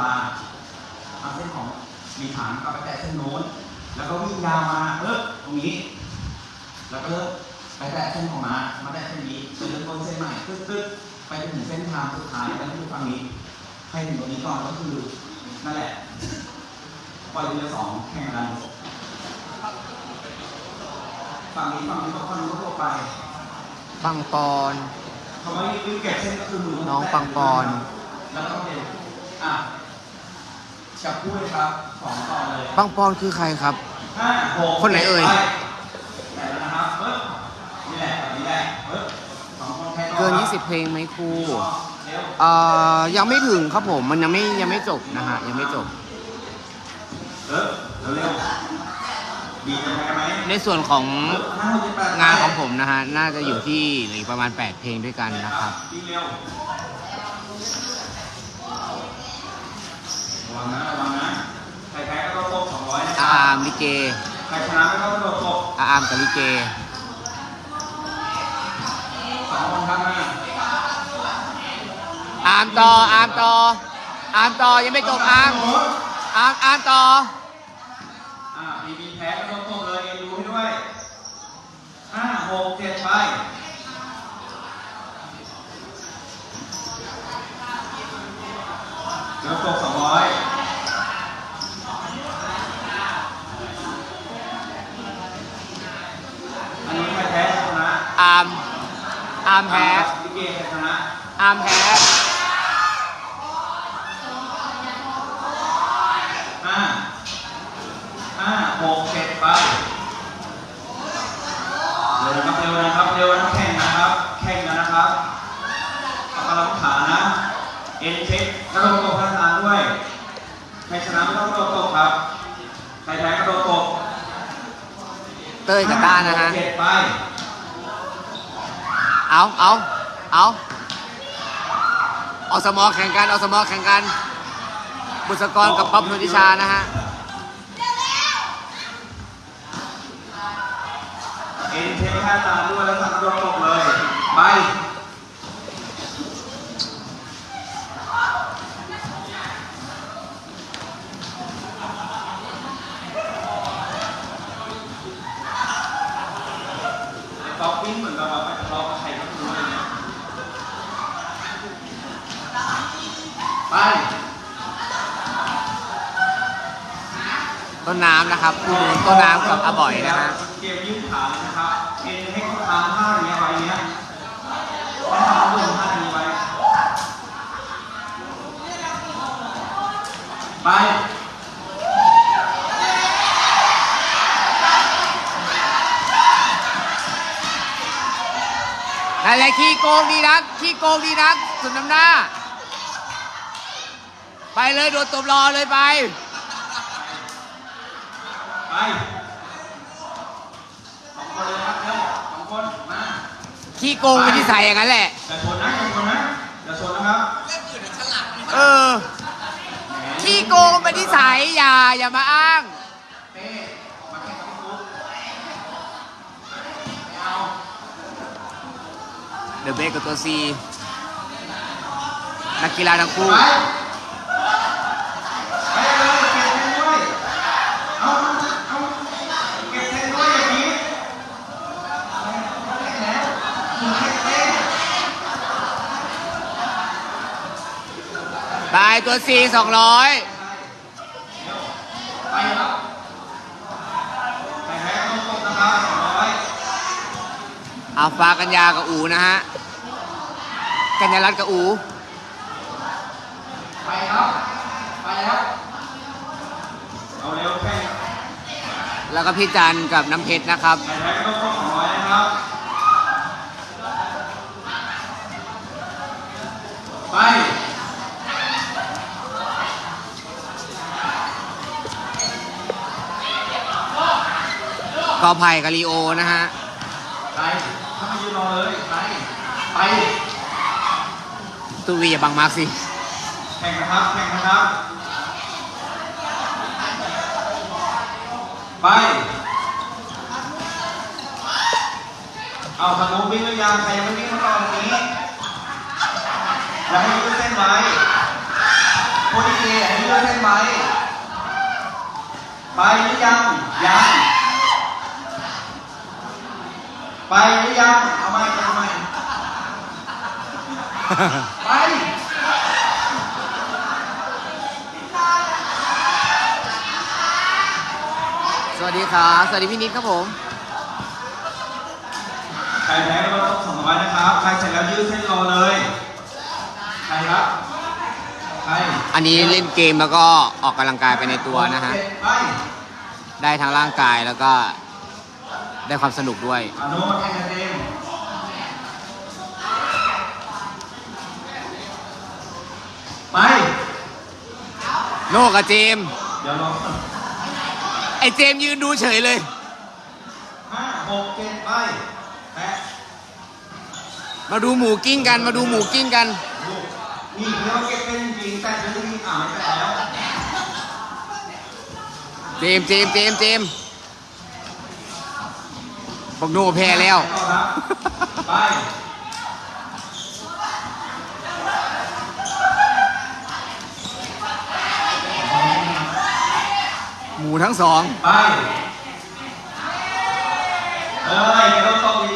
ลาเอาเส้นของมีฐานกลับไปแตะเส้นโน้น แล้วก็วิ่งยาวมาเออตรงนี้ แล้วก็เริ่มไปแตะเส้นของม้ามาแตะเส้นนี้ไปเริ่มต้นเส้นใหม่ตึ๊ดตึ๊ดไปจนถึงเส้นทางสุดท้ายแล้วที่ฝั่งนี้ให้ถึงตรงนี้ก่อนก็คือนั่นแหละปล่อยทีละสองแข่งกันฝั่งนี้ฝั่งนี้ก็ค่อนข้างทั่วไปปังปอนคำว่ายืดเก็บเส้นก็คือมือน้องปังปอน แล้วก็เป็นอะ จับคู่เลยครับสองต่อเลยปังปอนคือใครครับ ห้าหกคนไหนเอ่ยปแต่แล้วนะครับเฮ้ยนี่แหละแบบนี้แหละเฮ้ยสองคนแค่เกิน20 เพลงไหมครูเร็วเอ่อยังไม่ถึงครับผมมันยังไม่ยังไม่จบนะฮะยังไม่จบเออเร็วดีกันไหมในส่วนของห้าหกเจ็ดแปดงานของผมนะฮะน่าจะอยู่ที่เหลืออีกประมาณ 8 เพลงด้วยกันนะครับ วิ่งเร็ว ระวังนะระวังนะใครแพ้ก็ต้องตกสองร้อยนะคอารับอาร์มลิเกใครชนะไม่ต้องกระโดดตกอาอาร์มกับลิเกสองคนครับมาอาร์มต่ออาร์มต่ออาร์มต่อยังไม่จบอาร์มอาร์มอาร์มต่ออ่ามีมีแพ้ก็ต้องตกเลยเอ็นดูให้ด้วยห้าหกเจ็ดไปเดี๋ยวตกสองร้อยอันนี้ใครแพ้ชนะ อาร์ม อาร์มแพ้ลิเกใครชนะอาร์มแพ้ห้าห้าหกเจ็ดไปเร็วนะครับเร็วนะครับเร็วนะครับแข่งนะครับ แข่งกันนะครับเอากำลังขานะ เอ็นเช็คกระโดดตกพนักงานด้วย ใครชนะไม่ต้องกระโดดตกครับ ใครแพ้กระโดดตก เต้ยกับต้านะฮะห้หกเจ็ดไป เอาเอาเอาเอาสมอแข่งกันเอาสมอแข่งกัน บุษกรกับป๊อปนุติชานะฮะเอ็นเช็คค่าตามด้วยแล้วสั่งกระโดดตกเลย ไป ต้นน้ำนะครับคู่นู้นต้นน้ำกับอาบ่อยนะฮะเกมยืดขาเลยนะครับเอ็นให้เขาทำท่าอย่างเงี้ยไว้เนี้ยห้ทำตัวท่านี้ไว้ไปอะไรขี้โกงดีนักขี้โกงดีนักสุดน้ำหน้า ไปเลยโดนตบรอเลยไปสองคนเลยครับเร็วสองคนมา ขี้โกงเป็นที่ใส่อย่างนั้นแหละ อย่าชนนะอย่าชนนะอย่าชนนะครับเออ ขี้โกงเป็นที่ใส่อย่าอย่ามาอ้าง เต้มาแข่งกับพี่ฟุ๊กไม่เอาเดอะเบกกับตัวซีนักกีฬาทั้งคู่ ไปไป ตายตัวซีสองร้อยไปครับไปแพ้ต้องตกนะครับสองร้อยอาฟ้ากัญญากับอูนะฮะ กัญญารัตน์กับอู ไปครับ ไปแล้วเอาเร็วแข่งแล้วก็พี่จันกับน้ำเพชรนะครับไปแพ้ต้องตกสองร้อยนะครับ กอไผ่กับลีโอนะฮะไปถ้าไมายืนรอเลยไปไปตูวีอย่าบังมาร์กสิแข่งนะครับแข่งนะครับ ไปเอาทางโน้นวิ่งหรือยังใครยังไม่วิ่งมาตอนนี้อย่าให้ยืดเส้นไว้แคนดีเจให้เลือกเส้นไหมไปหรือยังยัง ไปหรือยังเอาไหมเอาไหมไปสวัสดีครับ สวัสดีพี่นิดครับผม ใครแพ้ก็ต้องสองร้อยนะครับ ใครเสร็จแล้วยืดเส้นรอเลย ใครครับ ใคร อันนี้เล่นเกมแล้วก็ออกกำลังกายไปในตัวนะฮะเจ็ดไปได้ทั้งร่างกายแล้วก็ ได้ความสนุกด้วยอนุมาแข่งกันเองไป โนกับเจมส์เดี๋ยวรอไอเจมส์ยืนดูเฉยเลย ห้าหกเจ็ดไปแปะมาดูหมูกิ้งกัน มาดูหมูกิ้งกัน ลูกนี่เดี๋ยวเก็บเป็นจริงแต่จะไม่มีอ่านไม่แปะแล้ว เจมส์เจมส์เจมส์เจมส์ บอกโนแพ้แล้วต่อครับไปหมูทั้งสอง ไป เอ้ยกระโดดตบดีๆกร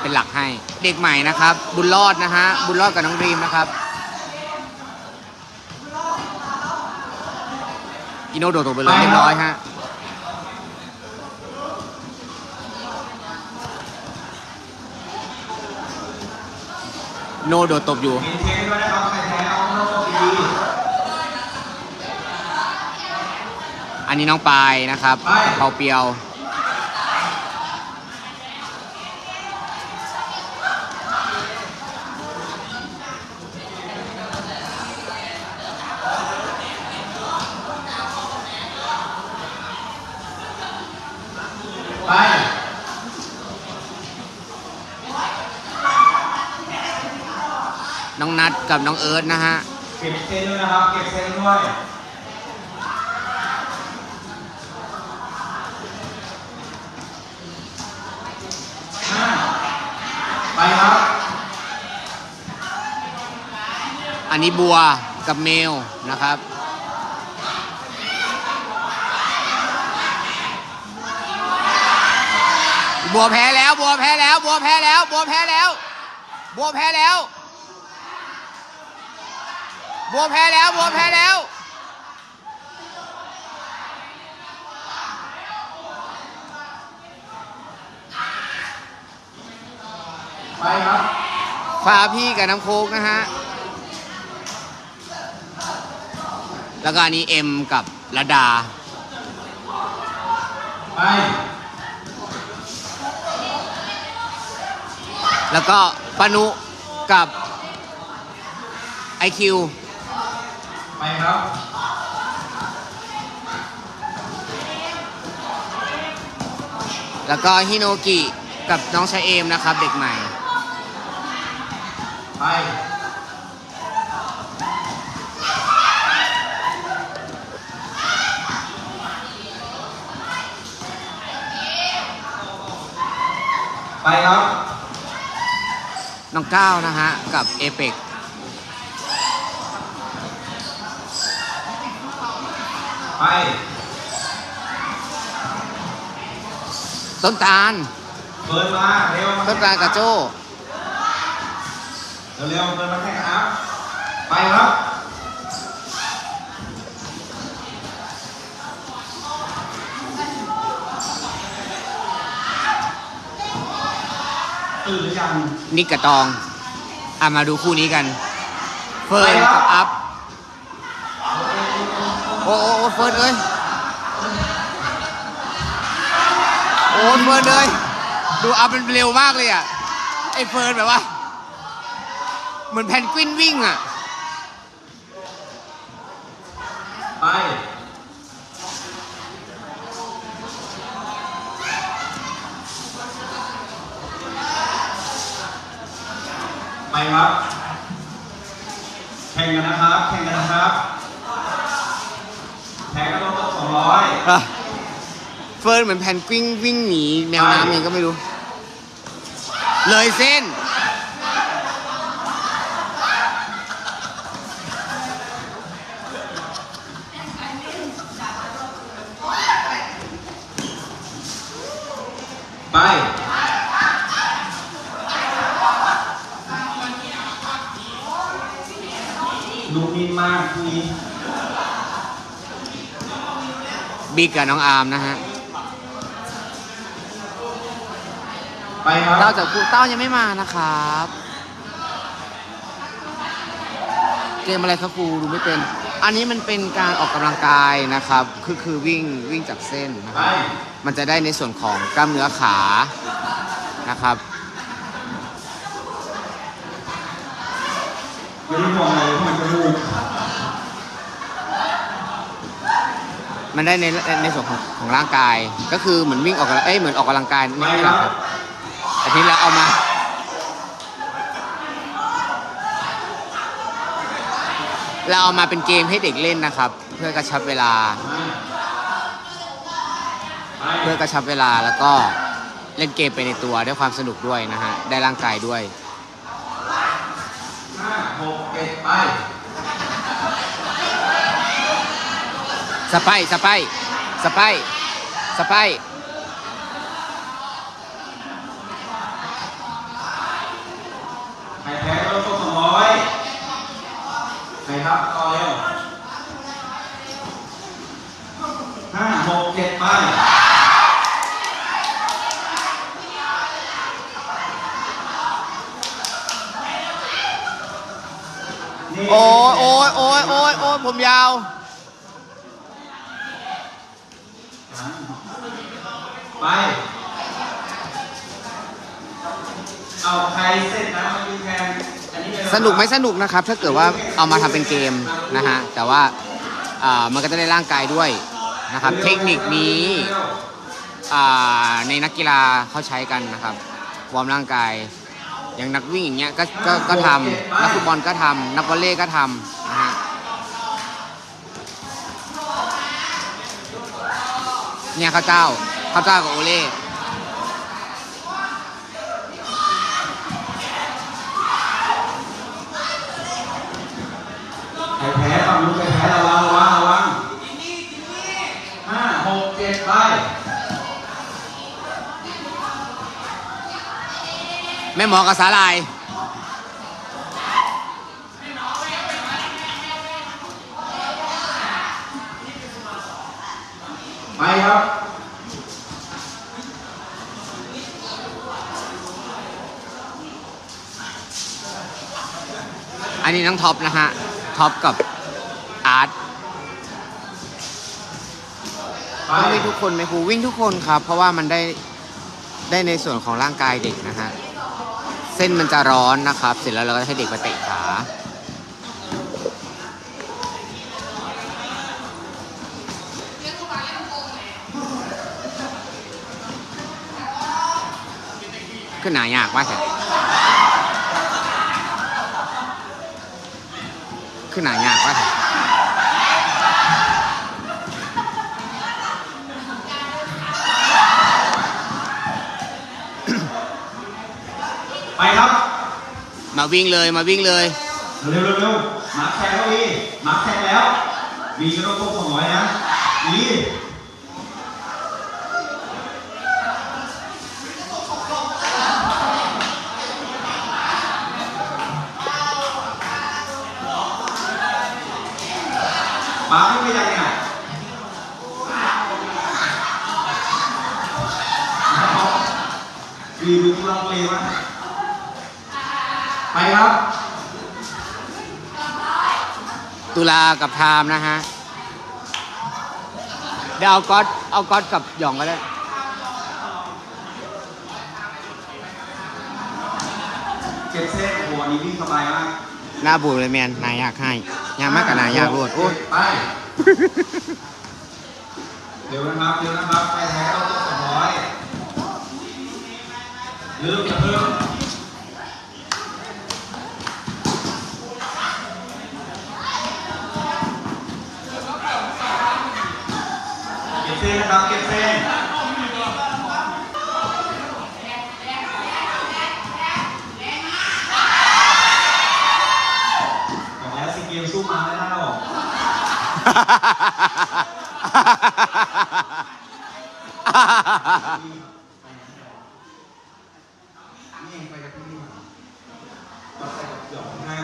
เป็นหลักให้ เด็กใหม่นะครับ บุญรอดนะฮะ บุญรอดกับน้องดรีมนะครับ อิโนโดดตกไปเลยเรียบร้อยฮะ โนโดดตบอยู่มีเทสด้วยนะครับใครแพ้เอาโน้ตดีอันนี้น้องปายนะครับไปเปาเปียว น้องนัดกับน้องเอิร์ธนะฮะ เก็บเส้นด้วยนะครับ เก็บเส้นด้วยห้าไปครับ อันนี้บัวกับเมลนะครับ บัวแพ้แล้ว บัวแพ้แล้ว บัวแพ้แล้ว บัวแพ้แล้ว บัวแพ้แล้ว บัวแพ้แล้วบัวแพ้แล้ว ไปครับฟ้าพี่กับน้ำโค้กนะฮะ แล้วก็อันนี้เอ็มกับระดา ไป แล้วก็ปานุกับไอคิว ไปครับ แล้วก็ฮิโนกิกับน้องชายเอมนะครับ เด็กใหม่ ไป ไปครับ น้องก้าวนะฮะ กับเอเปก ไป ต้นตาล เปิดมาเร็วมาต้นตาลกับโจ้เร็วๆเปิดมาแข่งกันครับไปครับตื่นหรือยังนิกกับตองอะมาดูคู่นี้กัน เฟิร์นกับอัพโโอ้โอเฟิร์นเอ้ยโอ้เฟิร์นเอ้ยดูอัพเป็นเร็วมากเลยอะไอเฟิร์นแบบว่าเหมือนแพนกวินวิ่งอะไปไปครับแข่งกันนะครับแข่งกันนะครับ ลดสองร้อยอะเฟิร์นเหมือนแพนกวินวิ่งหนีแมวน้ำเองก็ไม่รู้ เลยเส้น ไปลูกนิ่มมากคุย บิ๊กกับน้องอาร์มนะฮะไปครับ เต้าจากครูเต้ายังไม่มานะครับ เกมอะไรครับครูดูไม่เป็น อันนี้มันเป็นการออกกำลังกายนะครับ คือคือวิ่งวิ่งจากเส้นนะไปครับมันจะได้ในส่วนของกล้ามเนื้อขานะครับ ไม่ได้มองอะไรเพราะมันจะลูก มันได้ในในส่วนของของร่างกาย ก็คือเหมือนวิ่งออกกำลังเอ้ยเหมือนออกกำลังกายไปนี่ครับอันนี้เราเอามาเราเอามาเป็นเกมให้เด็กเล่นนะครับ เพื่อกระชับเวลา เพื่อกระชับเวลาแล้วก็เล่นเกมไปในตัวด้วยความสนุกด้วยนะฮะได้ร่างกายด้วยห้าหกเจ็ดไป สไปร์สไปร์สไปร์สไปร์ใครแพ้ก็ต้องสองร้อยใครครับต่อเร็วห้าหกเจ็ดไปนี่โอ้ยโอ้ยโอ้ยโอ้ยโอ้ยผมยาว ไป เอาใครเสร็จนะมาดูแทนอันนี้เลยสนุกไหมสนุกนะครับ ถ้าเกิดว่าเอามาทำเป็นเกมนะฮะ แต่ว่าอ่ามันก็จะได้ร่างกายด้วยนะครับ เทคนิคนี้อ่าในนักกีฬาเขาใช้กันนะครับ วอร์มร่างกาย อย่างนักวิ่งอย่างเงี้ยก็ก็ก็ทำนักฟุตบอลก็ทำนักวอลเลย์ก็ทำนะฮะเนี่ยข้าวเจ้า ข้าวเจ้ากับโอเล่ใครแพ้ต้องรู้ใครแพ้ระวังระวังระวังห้าหกเจ็ดไปแม่หมอกับสาลายไปครับ อันนี้น้องท็อปนะฮะ ท็อปกับอาร์ตต้องวิ่งทุกคนไหมครูวิ่งทุกคนครับ เพราะว่ามันได้ได้ในส่วนของร่างกายเด็กนะฮะ เส้นมันจะร้อนนะครับ เสร็จแล้วเราก็ให้เด็กมาเตะขาขึ้นหนายากมากเลย ขึ้นหนายากมากเลยไปครับมาวิ่งเลยมาวิ่งเลย เร็วเร็วเร็วมาร์คแข่งแล้ววีมาร์คแข่งแล้ววีก็ต้องครบสองร้อยนะวี มาไม่ไปยังเนี่ยวีดูลังเลวะไปครับ ตุลากับไทามนะฮะ เดี๋ยวเอาก๊อตเอาก๊อตกับหย่องก็ได้เจ็ดเส้นโอ้โหอันนี้วิ่งสบายมาก หน้าบูดเลยแมนนายอยากให้ ยางมากกับนายยากโลดโอ้ยไปเดี๋ยวนะครับเดี๋ยวนะครับไปแท้เราต้องสออยลืมอย่เพิ่มเก็บเส้นนะครับเก็บเส้น หยองห้า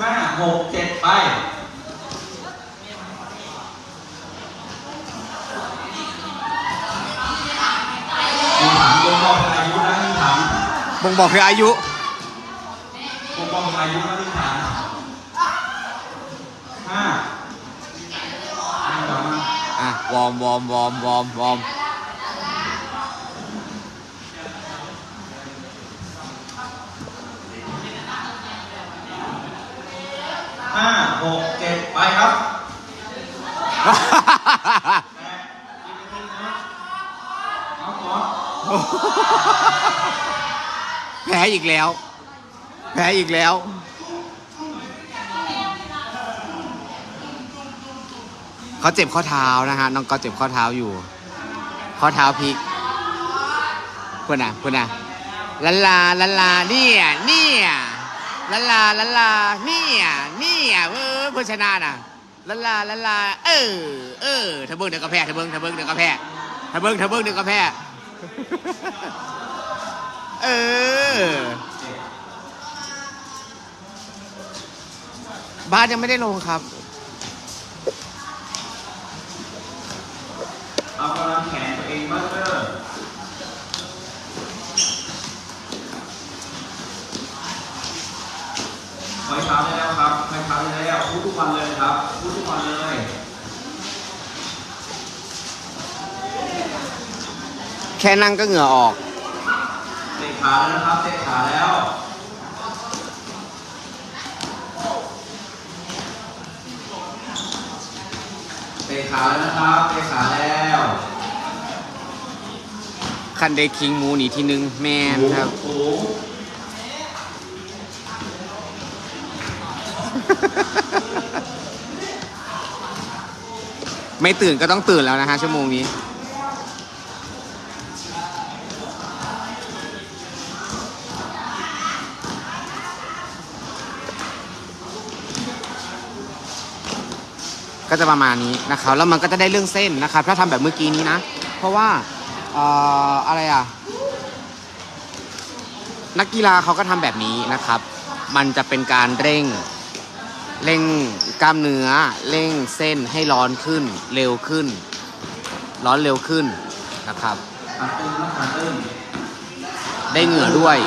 ห้าหกเจ็ดไปมีถังบ่งบอกอายุนะมีถังบ่งบอกคืออายุบ่งบอกอายุนะมีถังห้าอันต่อม า อ่ะ วอร์มวอร์มวอร์มวอร์มวอร์ม ห้าหกเจ็ดไปครับแปดกินไปทีนะเอาก่อน แพ้อีกแล้ว แพ้อีกแล้ว เขาเจ็บข้อเท้านะฮะน้องก็เจ็บข้อเท้าอยู่ ข้อเท้าพลิกเพื่อนน่ะเพื่อนน่ะลันลาลันลาเนี่ยเนี่ยลันลาลันลาเนี่ยเนี่ยเออเพื่อชนะน่ะลันลาลันลาเออเออเธอเบิ้งเดี๋ยวก็แพ้เธอเบิ้งเธอเบิ้งเดี๋ยวก็แพ้เธอเบิ้งเธอเบิ้งเดี๋ยวก็แพ้เออบ้านยังไม่ได้ลงครับ เอากำลังแขนตัวเองบ้างเด้อไว้เท้าได้แล้วครับไว้เท้าได้แล้วพูดทุกวันเลยครับพูดทุกวันเลย แค่นั่งก็เหงื่อออกเตะขาแล้วนะครับเตะขาแล้วเตะขาแล้วนะครับเตะขาแล้วคันเดคิงหมูหนีทีนึงแมนครับ โอ้โหไม่ตื่นก็ต้องตื่นแล้วนะฮะชั่วโมงนี้ ก็จะประมาณนี้นะครับแล้วมันก็จะได้เรื่องเส้นนะครับถ้าทำแบบเมื่อกี้นี้นะ เพราะว่าเอ่ออะไรอะนักกีฬาเขาก็ทำแบบนี้นะครับ มันจะเป็นการเร่งเร่งกล้ามเนื้อเร่งเส้นให้ร้อนขึ้น เร็วขึ้น ร้อนเร็วขึ้นนะครับ ได้เหงื่อด้วย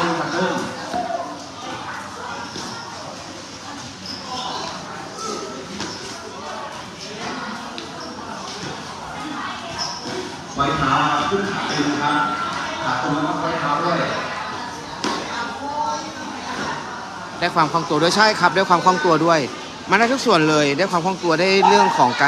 ได้ความคล่องตัวด้วยใช่ครับได้ความคล่องตัวด้วย มันได้ทุกส่วนเลยได้ความคล่องตัวได้เรื่องของการ